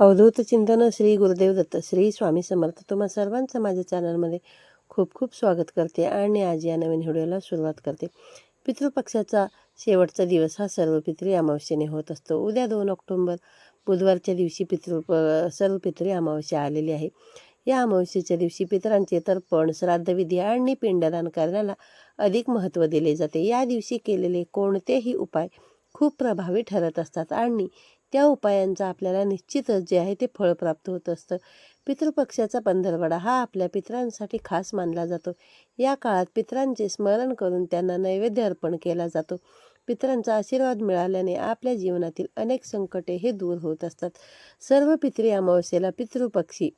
अवधूत चिंतन श्री गुरुदेव दत्त श्री स्वामी समर्थ. तुम्हा सर्वांचं माझ्या चॅनलमध्ये खूप खूप स्वागत करते आणि आज या नवीन व्हिडिओला सुरुवात करते. पितृपक्षाचा शेवटचा दिवस हा सर्व पितृ अमावस्येने होत असतो. उद्या दोन ऑक्टोंबर बुधवारच्या दिवशी पितृ सर्व पितृ अमावस्या आलेली आहे. या अमावस्येच्या दिवशी पितरांचे तर्पण श्राद्धविधी आणि पिंडदान करण्याला अधिक महत्त्व दिले जाते. या दिवशी केलेले कोणतेही उपाय खूप प्रभावी ठरत असतात आणि त्या उपायांचा आपल्याला निश्चितच जे आहे ते फळ प्राप्त होत असतं. पितृपक्षाचा पंधरवडा हा आपल्या पितरांसाठी खास मानला जातो. या काळात पितरांचे स्मरण करून त्यांना नैवेद्य अर्पण केला जातो. पित्रांचा आशीर्वाद मिळाल्याने आपल्या जीवनातील अनेक संकटे हे दूर होत असतात. सर्व पितृ अमावस्येला पितृपक्षी.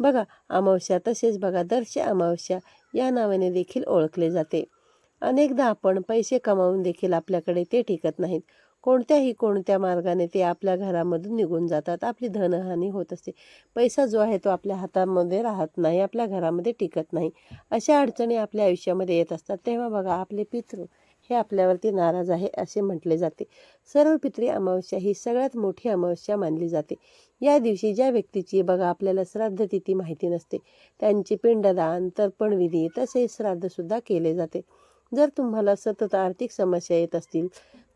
बघा अमावस्या तसेच बघा दर्श अमावस्या या नावाने देखील ओळखले जाते. अनेकदा आपण पैसे कमावून देखील आपल्याकडे ते टिकत नाहीत. कोणत्याही कोणत्या मार्गाने ते आपल्या घरामधून निघून जातात. आपली धनहानी होत असते. पैसा जो आहे तो आपल्या हातामध्ये राहत नाही आपल्या घरामध्ये टिकत नाही. अशा अडचणी आपल्या आयुष्यामध्ये येत असतात. तेव्हा बघा आपले पितृ हे आपल्यावरती नाराज आहे असे म्हटले जाते. सर्व पित्री अमावस्या ही सगळ्यात मोठी अमावस्या मानली जाते. या दिवशी ज्या व्यक्तीची बघा आपल्याला श्राद्ध तिथी माहिती नसते. त्यांचे पिंडदान तर्पणविधी तसेच श्राद्धसुद्धा केले जाते. जर तुम्हाला सतत आर्थिक समस्या येत असतील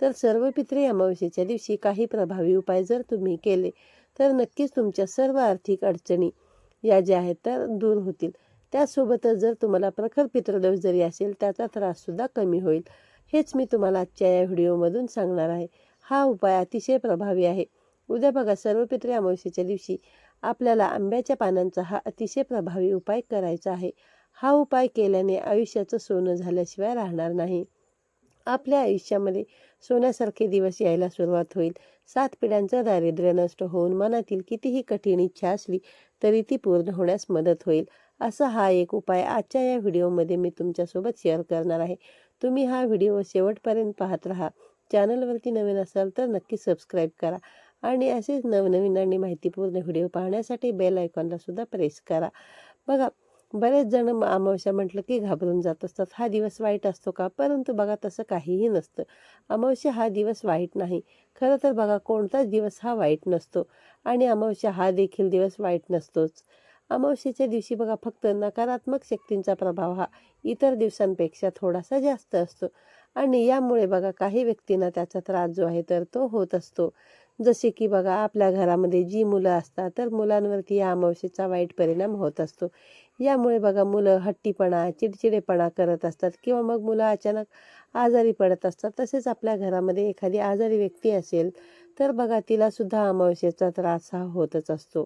तर सर्व पित्री अमावस्येच्या दिवशी काही प्रभावी उपाय जर तुम्ही केले तर नक्कीच तुमच्या सर्व आर्थिक अडचणी या ज्या आहेत त्या दूर होतील. त्यासोबतच जर तुम्हाला प्रखर पितृदोष जरी असेल त्याचा त्राससुद्धा कमी होईल. हेच मी तुम्हाला आजच्या या व्हिडिओमधून सांगणार आहे. हा उपाय अतिशय प्रभावी आहे. उद्या बघा सर्व पित्रे अमावस्येच्या दिवशी आपल्याला आंब्याच्या पानांचा हा अतिशय प्रभावी उपाय करायचा आहे. हा उपाय केल्याने आयुष्याचं सोनं झाल्याशिवाय राहणार नाही. आपल्या आयुष्यामध्ये सोन्यासारखे दिवस यायला सुरुवात होईल. सात पिढ्यांचं दारिद्र्य नष्ट होऊन मनातील कितीही कठीण इच्छा असली तरी ती पूर्ण होण्यास मदत होईल. असा हा एक उपाय आजच्या या व्हिडिओमध्ये मी तुमच्यासोबत शेअर करणार आहे. तुम्ही हा व्हिडिओ शेवटपर्यंत पाहत राहा. चॅनलवरती नवीन असाल तर नक्की सबस्क्राईब करा आणि असेच नवनवीन आणि माहितीपूर्ण व्हिडिओ पाहण्यासाठी बेल आयकॉनला सुद्धा प्रेस करा. बघा बरेच जण अमावस्या म्हटलं की घाबरून जात असतात. हा दिवस वाईट असतो का? परंतु बघा तसं काहीही नसतं. अमावस्या हा दिवस वाईट नाही. खरं तर बघा कोणताच दिवस हा वाईट नसतो. आणि अमावस्या हा देखील दिवस वाईट नसतोच. अमावस्येच्या दिवशी बघा फक्त नकारात्मक शक्तींचा प्रभाव हा इतर दिवसांपेक्षा थोडासा जास्त असतो. आणि यामुळे बघा काही व्यक्तींना त्याचा त्रास जो आहे तर तो होत असतो. जसे की बघा आपल्या घरामध्ये जी मुलं असतात तर मुलांवरती या अमावस्येचा वाईट परिणाम होत असतो. यामुळे बघा मुलं हट्टीपणा चिडचिडेपणा करत असतात किंवा मग मुलं अचानक आजारी पडत असतात. तसेच आपल्या घरामध्ये एखादी आजारी व्यक्ती असेल तर बघा तिलासुद्धा अमावस्येचा त्रास हा होतच असतो.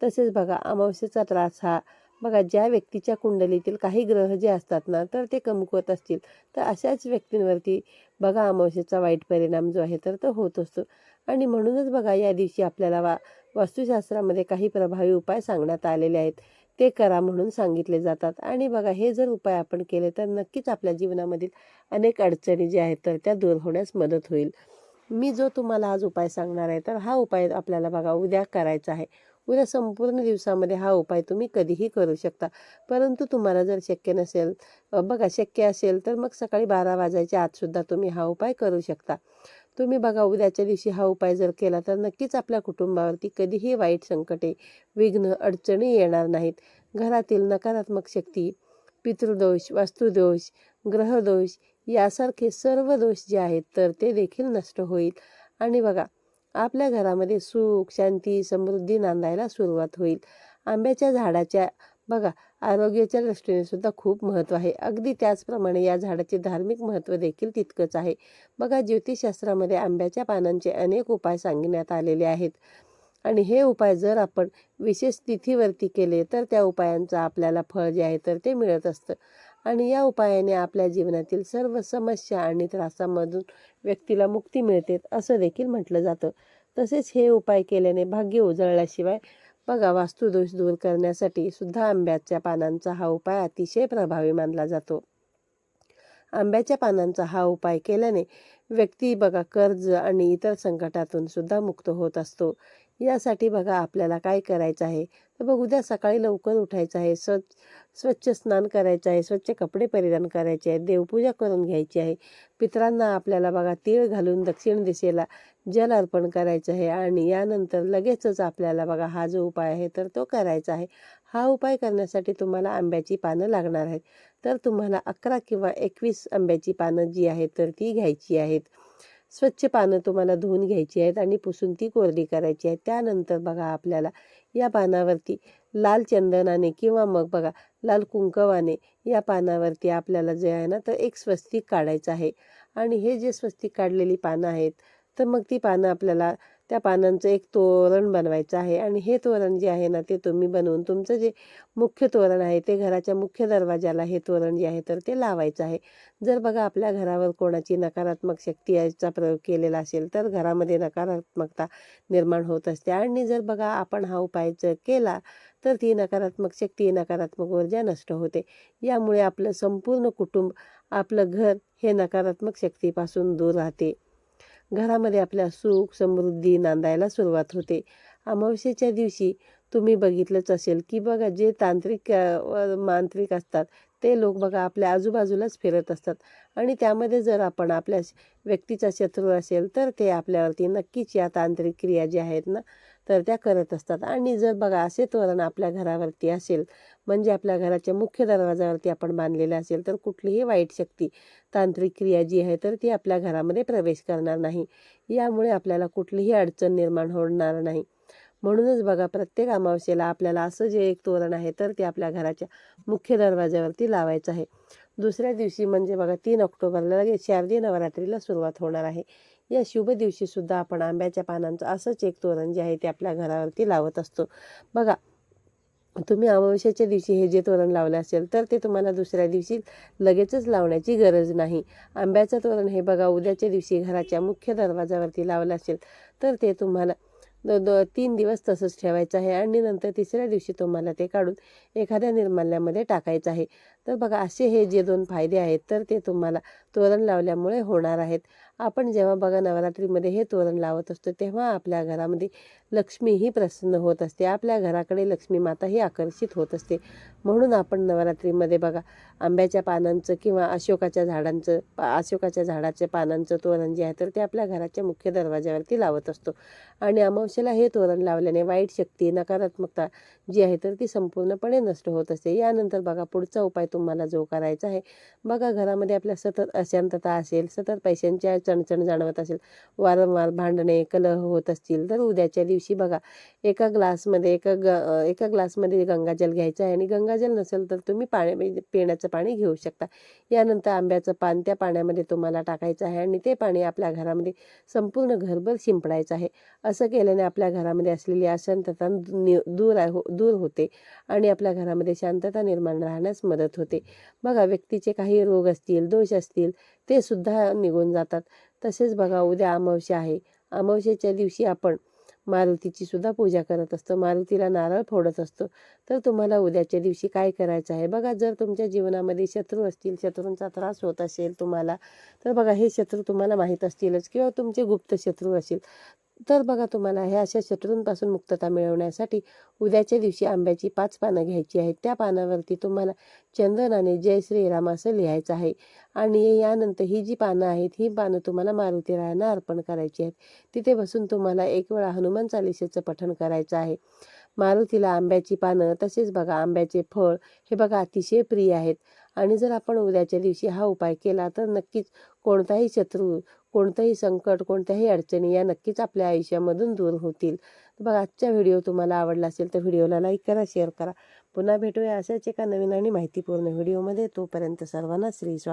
तसेच बघा अमावस्येचा त्रास हा बघा ज्या व्यक्तीच्या कुंडलीतील काही ग्रह जे असतात ना तर ते कमकुवत असतील. तर अशाच व्यक्तींवरती बघा अमावस्येचा वाईट परिणाम जो आहे तर तो होत असतो. आणि म्हणूनच बघा या दिवशी आपल्याला वा वास्तुशास्त्रामध्ये काही प्रभावी उपाय सांगण्यात आलेले आहेत. ते करा म्हणून सांगितले जातात. आणि बघा हे जर उपाय आपण केले तर नक्कीच आपल्या जीवनामधील अनेक अडचणी ज्या आहेत तर त्या दूर होण्यास मदत होईल. मी जो तुम्हाला आज उपाय सांगणार आहे तर हा उपाय आपल्याला बघा उद्या करायचा आहे. उद्या संपूर्ण दिवसामध्ये हा उपाय तुम्ही कधीही करू शकता. परंतु तुम्हाला जर शक्य नसेल बघा शक्य असेल तर मग सकाळी बारा वाजायच्या आतसुद्धा तुम्ही हा उपाय करू शकता. तुम्ही बघा उद्याच्या दिवशी हा उपाय जर केला तर नक्कीच आपल्या कुटुंबावरती कधीही वाईट संकटे विघ्न अडचणी येणार नाहीत. घरातील नकारात्मक शक्ती पितृदोष वास्तुदोष ग्रहदोष यासारखे सर्व दोष जे आहेत तर ते देखील नष्ट होईल. आणि बघा आपल्या घरामध्ये सुख शांती समृद्धी नांदायला सुरुवात होईल. आंब्याच्या झाडाच्या बघा आरोग्याच्या दृष्टीने सुद्धा खूप महत्त्व आहे. अगदी त्याचप्रमाणे या झाडाचे धार्मिक महत्त्व देखील तितकंच आहे. बघा ज्योतिषशास्त्रामध्ये आंब्याच्या पानांचे अनेक उपाय सांगण्यात आलेले आहेत. आणि हे उपाय जर आपण विशेष तिथीवरती केले तर त्या उपायांचं आपल्याला फळ जे आहे तर ते मिळत असतं. आणि या उपायाने आपल्या जीवनातील सर्व समस्या आणि त्रासामधून व्यक्तीला मुक्ती मिळते असं देखील म्हटलं जातं. तसेच हे उपाय केल्याने भाग्य उजळल्याशिवाय बघा वास्तुदोष दूर करण्यासाठी सुद्धा आंब्याच्या पानांचा हा उपाय अतिशय प्रभावी मानला जातो. आंब्याच्या पानांचा हा उपाय केल्याने व्यक्ती बघा कर्ज आणि इतर संकटातून सुद्धा मुक्त होत असतो. यासाठी बघा आपल्याला काय करायचं आहे. तर बघ उद्या सकाळी लवकर उठायचं आहे. स्वच्छ स्वच्छ स्नान करायचं आहे. स्वच्छ कपडे परिधान करायचे आहेत देवपूजा करून घ्यायची आहे. पितरांना आपल्याला बघा तीळ घालून दक्षिण दिशेला जल अर्पण करायचं आहे. आणि यानंतर लगेचच आपल्याला बघा हा जो उपाय आहे तर तो करायचा आहे. हा उपाय करण्यासाठी तुम्हाला आंब्याची पानं लागणार आहेत. तर तुम्हाला अकरा किंवा एकवीस आंब्याची पानं जी आहेत तर ती घ्यायची आहेत. स्वच्छ पानं तुम्हाला धुवून घ्यायची आहेत आणि पुसून ती कोरडी करायची आहे त्यानंतर बघा आपल्याला या पानावरती लाल चंदनाने किंवा मग बघा लाल कुंकवाने या पानावरती आपल्याला जे आहे ना तर एक स्वस्तिक काढायचं आहे. आणि हे जे स्वस्तिक काढलेली पानं आहेत तर मग ती पानं आपल्याला त्या पानांचं एक तोरण बनवायचं आहे. आणि हे तोरण जे आहे ना ते तुम्ही बनवून तुमचं जे मुख्य तोरण आहे ते घराच्या मुख्य दरवाजाला हे तोरण जे आहे तर ते लावायचं आहे. जर बघा आपल्या घरावर कोणाची नकारात्मक शक्ती याचा प्रयोग केलेला असेल तर घरामध्ये नकारात्मकता निर्माण होत असते. आणि जर बघा आपण हा उपाय जर केला तर ती नकारात्मक शक्ती नकारात्मक ऊर्जा नष्ट होते. यामुळे आपलं संपूर्ण कुटुंब आपलं घर हे नकारात्मक शक्तीपासून दूर राहते. घरामध्ये आपल्या सुख समृद्धी नांदायला सुरुवात होते. अमावस्येच्या दिवशी तुम्ही बघितलंच असेल की बघा जे तांत्रिक मांत्रिक असतात ते लोक बघा आपल्या आजूबाजूलाच फिरत असतात. आणि त्यामध्ये जर आपण आपल्या व्यक्तीचा शत्रू असेल तर ते आपल्यावरती नक्कीच या तांत्रिक क्रिया ज्या आहेत ना तर त्या करत असतात. आणि जर बघा असे तोरण आपल्या घरावरती असेल म्हणजे आपल्या घराच्या मुख्य दरवाजावरती आपण बांधलेलं असेल तर कुठलीही वाईट शक्ती तांत्रिक क्रिया जी आहे तर ती आपल्या घरामध्ये प्रवेश करणार नाही. यामुळे आपल्याला कुठलीही अडचण निर्माण होणार नाही. म्हणूनच बघा प्रत्येक अमावस्येला आपल्याला असं जे एक तोरण आहे तर ते आपल्या घराच्या मुख्य दरवाज्यावरती लावायचं आहे. दुसऱ्या दिवशी म्हणजे बघा तीन ऑक्टोबरला लगेच शारदीय नवरात्रीला सुरुवात होणार आहे. या शुभ दिवशी सुद्धा आपण आंब्याच्या पानांचं असंच एक तोरण जे आहे ते आपल्या घरावरती लावत असतो. बघा तुम्ही अमावस्याच्या दिवशी हे जे तोरण लावलं असेल तर ते तुम्हाला दुसऱ्या दिवशी लगेचच लावण्याची गरज नाही. आंब्याचं तोरण हे बघा उद्याच्या दिवशी घराच्या मुख्य दरवाजावरती लावलं असेल तर ते तुम्हाला द द तीन दिवस तसंच ठेवायचं आहे आणि नंतर तिसऱ्या दिवशी तुम्हाला ते काढून एखाद्या निर्माल्यामध्ये टाकायचं आहे. तर बघा असे हे जे दोन फायदे आहेत तर ते तुम्हाला तोरण लावल्यामुळे होणार आहेत. आपण जेव्हा बघा नवरात्रीमध्ये हे तोरण लावत असतो तेव्हा आपल्या घरामध्ये लक्ष्मीही प्रसन्न होत असते. आपल्या घराकडे लक्ष्मी माता ही आकर्षित होत असते. म्हणून आपण नवरात्रीमध्ये बघा आंब्याच्या पानांचं किंवा अशोकाच्या झाडांचं अशोकाच्या झाडाच्या पानांचं तोरण जे आहे तर ते आपल्या घराच्या मुख्य दरवाज्यावरती लावत असतो. आणि अमावस्येला हे तोरण लावल्याने वाईट शक्ती नकारात्मकता जी आहे तर ती संपूर्णपणे नष्ट होत असते. यानंतर बघा पुढचा उपाय तुम्हाला जो करायचा आहे. बघा घरामध्ये आपल्या सतत अशांतता असेल सतत पैशांच्या चणचण जाणवत असेल वारंवार भांडणे कलह होत असतील तर उद्याच्या दिवशी बघा एका ग्लासमध्ये एका ग एका ग्लासमध्ये गंगाजल घ्यायचं आहे आणि गंगाजल नसेल तर तुम्ही पाणी पिण्याचं पाणी घेऊ शकता. यानंतर आंब्याचं पान त्या पाण्यामध्ये तुम्हाला टाकायचं आहे आणि ते पाणी आपल्या घरामध्ये संपूर्ण घरभर शिंपडायचं आहे. असं केल्याने आपल्या घरामध्ये असलेली अशांतता नि- दूर आहे हो दूर होते आणि आपल्या घरामध्ये शांतता निर्माण राहण्यास मदत होते. होते. बघा व्यक्तीचे काही रोग असतील दोष असतील ते सुद्धा निघून जातात. तसेच बघा उद्या अमावस्या आहे. अमावस्याच्या दिवशी आपण मारुतीची सुद्धा पूजा करत असतो. मारुतीला नारळ फोडत असतो. तर तुम्हाला उद्याच्या दिवशी काय करायचं आहे? बघा जर तुमच्या जीवनामध्ये शत्रू असतील शत्रूंचा त्रास होत असेल तुम्हाला तर बघा हे शत्रू तुम्हाला माहीत असतीलच किंवा तुमचे गुप्त शत्रू असेल तर बघा तुम्हाला ह्या अशा शत्रूंपासून मुक्तता मिळवण्यासाठी उद्याच्या दिवशी आंब्याची पाच पानं घ्यायची आहेत. त्या पानावरती तुम्हाला चंदनाने जय श्रीराम असं लिहायचं आहे. आणि यानंतर ही जी पानं आहेत ही पानं तुम्हाला मारुती रायांना अर्पण करायची आहेत. तिथे बसून तुम्हाला एक वेळा हनुमान चालिसेचं पठण करायचं आहे. मारुतीला आंब्याची पानं तसेच बघा आंब्याचे फळ हे बघा अतिशय प्रिय आहेत. आणि जर आपण उद्याच्या दिवशी हा उपाय केला तर नक्कीच कोणताही शत्रू कोणतंही संकट कोणत्याही अडचणी या नक्कीच आपल्या आयुष्यामधून दूर होतील. तर बघा आजचा व्हिडिओ तुम्हाला आवडला असेल तर व्हिडिओला लाईक करा शेअर करा. पुन्हा भेटूया अशाच एका नवीन आणि माहितीपूर्ण व्हिडिओमध्ये. तोपर्यंत सर्वांना श्री स्वामी